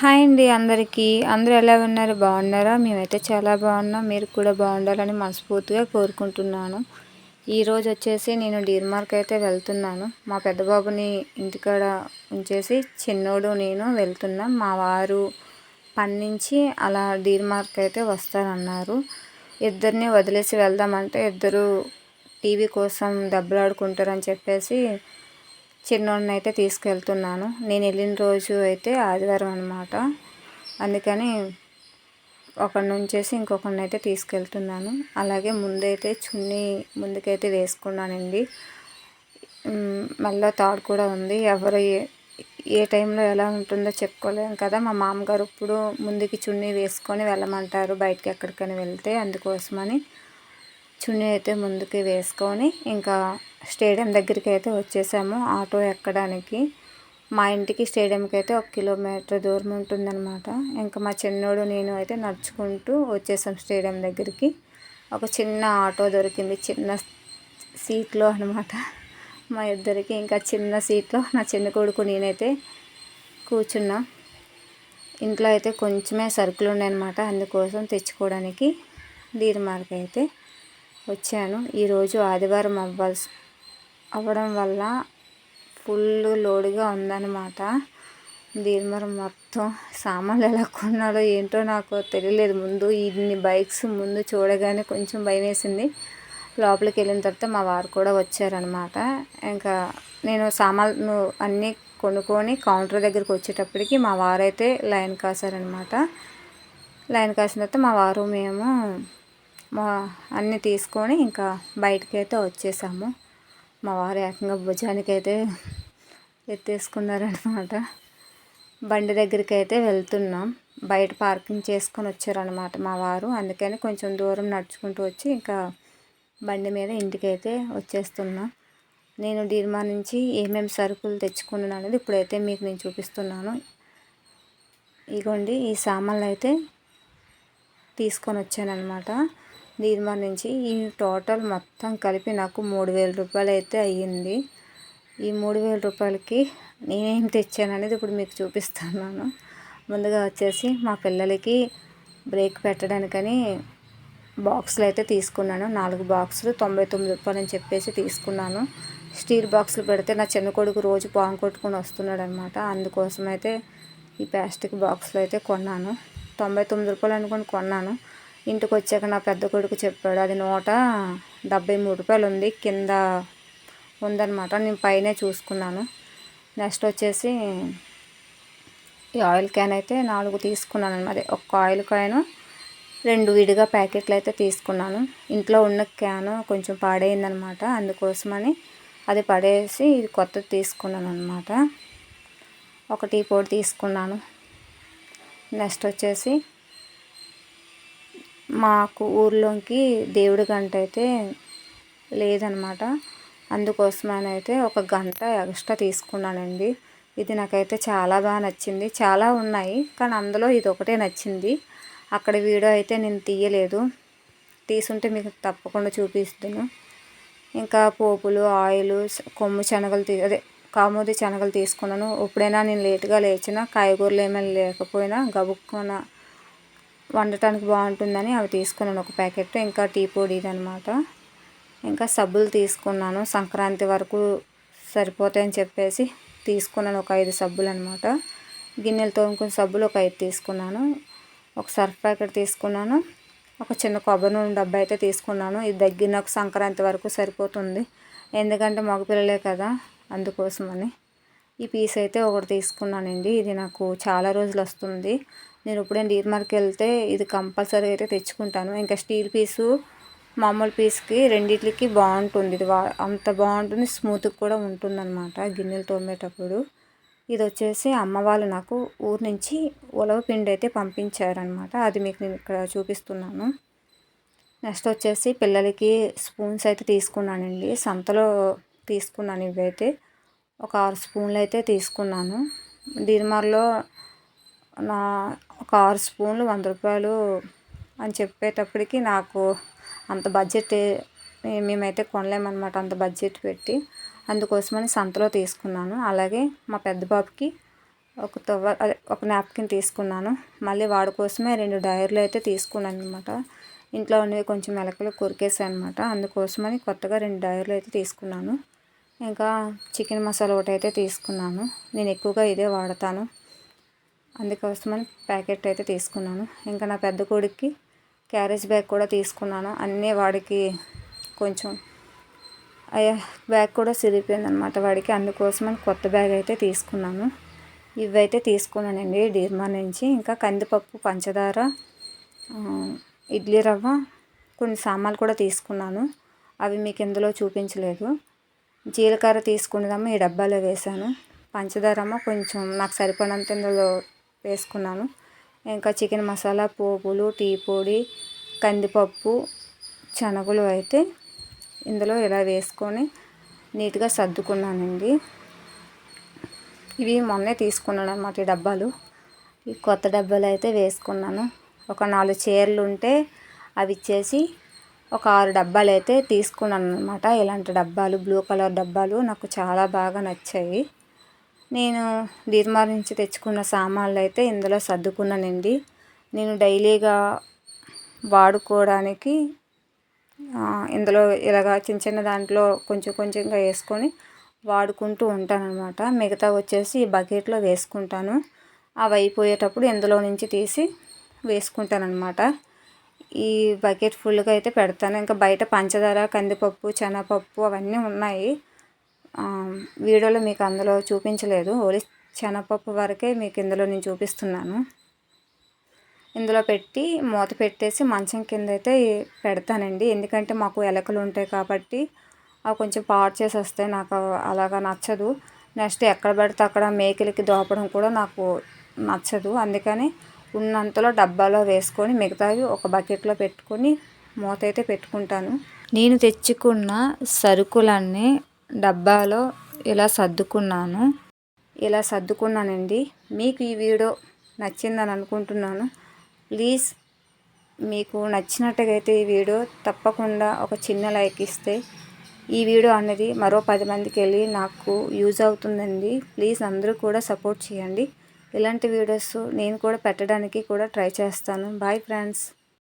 Hi అండి అందరికీ. అందరూ ఎలా ఉన్నారు? బాగున్నారా? మేమైతే చాలా బాగున్నాం. మీరు కూడా బాగుండాలని మనస్ఫూర్తిగా కోరుకుంటున్నాను. ఈరోజు వచ్చేసి నేను డీర్మార్క్ అయితే వెళ్తున్నాను. మా పెద్దబాబుని ఇంటికాడ ఉంచేసి చిన్నోడు నేను వెళ్తున్నాం. మా వారు పని నుంచి అలా డీర్మార్క్ అయితే వస్తారన్నారు. ఇద్దరిని వదిలేసి వెళ్దామంటే ఇద్దరు టీవీ కోసం దెబ్బలాడుకుంటారని చెప్పేసి చిన్నోడిని అయితే తీసుకెళ్తున్నాను. నేను వెళ్ళిన రోజు అయితే ఆదివారం అనమాట అందుకని ఒకరి నుంచేసి ఇంకొకరిని అయితే తీసుకెళ్తున్నాను. అలాగే ముందైతే చున్నీ ముందుకైతే వేసుకున్నానండి. మళ్ళీ తాడు కూడా ఉంది. ఎవరు ఏ టైంలో ఎలా ఉంటుందో చెప్పుకోలేము కదా. మా మామగారు ఇప్పుడు ముందుకి చున్నీ వేసుకొని వెళ్ళమంటారు బయటకి ఎక్కడికైనా వెళ్తే అందుకోసమని. చున్నీ అయితే ముందుకి వేసుకొని ఇంకా స్టేడియం దగ్గరికి అయితే వచ్చేసాము. ఆటో ఎక్కడానికి. మా ఇంటికి స్టేడియంకి అయితే ఒక కిలోమీటర్ దూరం ఉంటుందన్నమాట. ఇంకా మా చిన్నోడు నేను అయితే నడుచుకుంటూ వచ్చేసాం స్టేడియం దగ్గరికి. ఒక చిన్న ఆటో దొరికింది. చిన్న సీట్లో అనమాట మా ఇద్దరికి ఇంకా చిన్న సీట్లో నా చిన్న కొడుకు నేనైతే కూర్చున్నా. ఇంట్లో అయితే కొంచెమే సరుకులు ఉన్నాయన్నమాట. అందుకోసం తెచ్చుకోవడానికి డీర్మార్క్ అయితే వచ్చాను. ఈరోజు ఆదివారం అవ్వాల్సి అవ్వడం వల్ల ఫుల్ లోడ్గా ఉందన్నమాట. దీని మొత్తం సామాన్లు ఎలా కొన్నాడో ఏంటో నాకు తెలియలేదు. ముందు ఇన్ని బైక్స్ ముందు చూడగానే కొంచెం భయం వేసింది లోపలికి వెళ్ళిన తర్వాత మా వారు కూడా వచ్చారనమాట ఇంకా నేను సామాన్లు అన్నీ కొనుక్కొని కౌంటర్ దగ్గరికి వచ్చేటప్పటికి మా వారైతే లైన్ కాసారనమాట లైన్ కాసిన తర్వాత మా వారు మేము అన్నీ తీసుకొని ఇంకా బయటకి అయితే వచ్చేసాము. మా వారు ఏకంగా భుజానికి అయితే ఎత్తేసుకున్నారనమాట బండి దగ్గరికి అయితే వెళ్తున్నాం. బయట పార్కింగ్ చేసుకొని వచ్చారనమాట మా వారు. అందుకని కొంచెం దూరం నడుచుకుంటూ వచ్చి ఇంకా బండి మీద ఇంటికైతే వచ్చేస్తున్నాం. నేను డీర్మా నుంచి ఏమేమి సరుకులు తెచ్చుకున్నాను అనేది ఇప్పుడైతే మీకు నేను చూపిస్తున్నాను. ఇగోండి ఈ సామాన్లు అయితే తీసుకొని వచ్చానమాట డీర్మా నుంచి ఈ టోటల్ మొత్తం కలిపి నాకు మూడు వేల రూపాయలు అయితే అయ్యింది. ఈ మూడు వేల రూపాయలకి నేనేం తెచ్చాను అనేది ఇప్పుడు మీకు చూపిస్తున్నాను. ముందుగా వచ్చేసి మా పిల్లలకి బ్రేక్ పెట్టడానికని బాక్సులు అయితే తీసుకున్నాను. నాలుగు బాక్సులు తొంభై తొమ్మిది రూపాయలు అని చెప్పేసి తీసుకున్నాను. స్టీల్ బాక్సులు పెడితే నా చిన్న కొడుకు రోజు పాము కొట్టుకొని వస్తున్నాడు అనమాట అందుకోసం అయితే ఈ ప్లాస్టిక్ బాక్సులు అయితే కొన్నాను. తొంభై తొమ్మిది రూపాయలు అనుకుని కొన్నాను. ఇంటికి వచ్చాక నా పెద్ద కొడుకు చెప్పాడు అది నూట డెబ్బై మూడు రూపాయలు ఉంది కింద ఉందన్నమాట నేను పైనే చూసుకున్నాను. నెక్స్ట్ వచ్చేసి ఈ ఆయిల్ క్యాన్ అయితే నాలుగు తీసుకున్నాను అనమాట. ఒక్క ఆయిల్ క్యాను రెండు విడిగా ప్యాకెట్లు అయితే తీసుకున్నాను. ఇంట్లో ఉన్న క్యాను కొంచెం పాడైందనమాట అందుకోసమని అది పడేసి ఇది కొత్తది తీసుకున్నాను అనమాట. ఒక టీ పొడి తీసుకున్నాను. నెక్స్ట్ వచ్చేసి మాకు ఊర్లోకి దేవుడి గంట అయితే లేదనమాట. అందుకోసమనైతే అయితే ఒక గంట ఎక్స్ట్రా తీసుకున్నానండి. ఇది నాకైతే చాలా బాగా నచ్చింది. చాలా ఉన్నాయి కానీ అందులో ఇది ఒకటే నచ్చింది. అక్కడ వీడియో అయితే నేను తీయలేదు. తీసుంటే మీకు తప్పకుండా చూపిస్తాను ఇంకా పోపులు ఆయిల్ కొమ్ము శనగలు తీ అదే కామోది శనగలు తీసుకున్నాను. ఎప్పుడైనా నేను లేటుగా లేచిన కాయగూరలు ఏమైనా లేకపోయినా గబుక్కున వండటానికి బాగుంటుందని అవి తీసుకున్నాను ఒక ప్యాకెట్. ఇంకా టీ పొడి అనమాట ఇంకా సబ్బులు తీసుకున్నాను. సంక్రాంతి వరకు సరిపోతాయని చెప్పేసి తీసుకున్నాను ఒక ఐదు సబ్బులు అనమాట గిన్నెలు తోముకున్న సబ్బులు ఒక ఐదు తీసుకున్నాను. ఒక సర్ఫ్ ప్యాకెట్ తీసుకున్నాను. ఒక చిన్న కొబ్బరి నూనె డబ్బా అయితే తీసుకున్నాను. ఇది దగ్గర నాకు సంక్రాంతి వరకు సరిపోతుంది. ఎందుకంటే మగపిల్లలే కదా అందుకోసమని. ఈ పీస్ అయితే ఒకటి తీసుకున్నానండి. ఇది నాకు చాలా రోజులు వస్తుంది. నేను ఎప్పుడైనా డీర్మార్కి వెళ్తే ఇది కంపల్సరీ అయితే తెచ్చుకుంటాను. ఇంకా స్టీల్ పీసు మామూలు పీస్కి రెండిట్లకి బాగుంటుంది. ఇది అంత బాగుంటుంది స్మూత్గా కూడా ఉంటుందన్నమాట గిన్నెలు తోమేటప్పుడు. ఇది వచ్చేసి అమ్మ వాళ్ళు నాకు ఊరు నుంచి ఉలవ పిండి అయితే పంపించారనమాట అది మీకు నేను ఇక్కడ చూపిస్తున్నాను. నెక్స్ట్ వచ్చేసి పిల్లలకి స్పూన్స్ అయితే తీసుకున్నానండి. సంతలో తీసుకున్నాను ఇవైతే. ఒక ఆరు స్పూన్లు అయితే తీసుకున్నాను డీర్మార్లో నా ఒక ఆరు స్పూన్లు వంద రూపాయలు అని చెప్పేటప్పటికి నాకు అంత బడ్జెట్ మేమైతే కొనలేమన్నమాట అంత బడ్జెట్ పెట్టి. అందుకోసమని సంతలో తీసుకున్నాను. అలాగే మా పెద్ద బాబుకి ఒక తవ్వ అదే ఒక నాప్కిన్ తీసుకున్నాను. మళ్ళీ వాడి కోసమే రెండు డైర్లు అయితే తీసుకున్నాను అనమాట ఇంట్లో ఉన్నవి కొంచెం మెలకలు కొరికేసాయి అనమాట అందుకోసమని కొత్తగా రెండు డైర్లు అయితే తీసుకున్నాను. ఇంకా చికెన్ మసాలా ఒకటి అయితే తీసుకున్నాను. నేను ఎక్కువగా ఇదే వాడతాను. అందుకోసమని ప్యాకెట్ అయితే తీసుకున్నాను. ఇంకా నా పెద్ద కొడుక్కి క్యారేజ్ బ్యాగ్ కూడా తీసుకున్నాను. అన్నీ వాడికి కొంచెం అయ్యా బ్యాగ్ కూడా సిరిపోయింది అనమాట వాడికి అందుకోసమని కొత్త బ్యాగ్ అయితే తీసుకున్నాను. ఇవైతే తీసుకున్నానండి డీర్మా నుంచి. ఇంకా కందిపప్పు పంచదార ఇడ్లీ రవ్వ కొన్ని సామాన్లు కూడా తీసుకున్నాను. అవి మీకు ఇందులో చూపించలేదు. జీలకర్ర తీసుకున్నదమ్మ ఈ డబ్బాలో వేసాను పంచదారమ్మ కొంచెం నాకు సరిపడినంత ఇందులో వేసుకున్నాను. ఇంకా చికెన్ మసాలా పోపులు టీ పొడి కందిపప్పు శనగలు అయితే ఇందులో ఇలా వేసుకొని నీట్గా సర్దుకున్నానండి. ఇవి మొన్నే తీసుకున్నాను అనమాట ఈ డబ్బాలు. ఈ కొత్త డబ్బాలు అయితే వేసుకున్నాను. ఒక నాలుగు చీరలు ఉంటే అవి ఇచ్చేసి ఒక ఆరు డబ్బాలు అయితే తీసుకున్నాను అనమాట ఇలాంటి డబ్బాలు బ్లూ కలర్ డబ్బాలు నాకు చాలా బాగా నచ్చాయి. నేను డీర్మార్ నుంచి తెచ్చుకున్న సామాన్లు అయితే ఇందులో సర్దుకున్నానండి. నేను డైలీగా వాడుకోవడానికి ఇందులో ఇలాగా చిన్న చిన్న దాంట్లో కొంచెం కొంచెంగా వేసుకొని వాడుకుంటూ ఉంటానన్నమాట. మిగతా వచ్చేసి ఈ బకెట్లో వేసుకుంటాను. అవి అయిపోయేటప్పుడు ఇందులో నుంచి తీసి వేసుకుంటాను ఈ బకెట్ ఫుల్గా అయితే పెడతాను. ఇంకా బయట పంచదార కందిపప్పు శనగపప్పు అవన్నీ ఉన్నాయి. వీడియోలో మీకు అందులో చూపించలేదు. ఓన్లీ శనగపప్పు వరకే మీకు ఇందులో నేను చూపిస్తున్నాను. ఇందులో పెట్టి మూత పెట్టేసి మంచం కింద అయితే పెడతానండి. ఎందుకంటే మాకు ఎలకలు ఉంటాయి కాబట్టి అవి కొంచెం పాడు చేసి వస్తే నాకు అలాగా నచ్చదు. నెక్స్ట్ ఎక్కడ పెడితే అక్కడ మేకలకి దోపడం కూడా నాకు నచ్చదు. అందుకని ఉన్నంతలో డబ్బాలో వేసుకొని మిగతావి ఒక బకెట్లో పెట్టుకొని మూత అయితే పెట్టుకుంటాను. నేను తెచ్చుకున్న సరుకులన్నీ డబ్బాలో ఇలా సర్దుకున్నాను. ఇలా సర్దుకున్నానండి. మీకు ఈ వీడియో నచ్చిందని అనుకుంటున్నాను. ప్లీజ్ మీకు నచ్చినట్టుగా అయితే ఈ వీడియో తప్పకుండా ఒక చిన్న లైక్ ఇస్తే ఈ వీడియో అనేది మరో పది మందికి వెళ్ళి నాకు యూజ్ అవుతుందండి. ప్లీజ్ అందరూ కూడా సపోర్ట్ చేయండి. ఇలాంటి వీడియోస్ నేను కూడా పెట్టడానికి కూడా ట్రై చేస్తాను. Bye friends.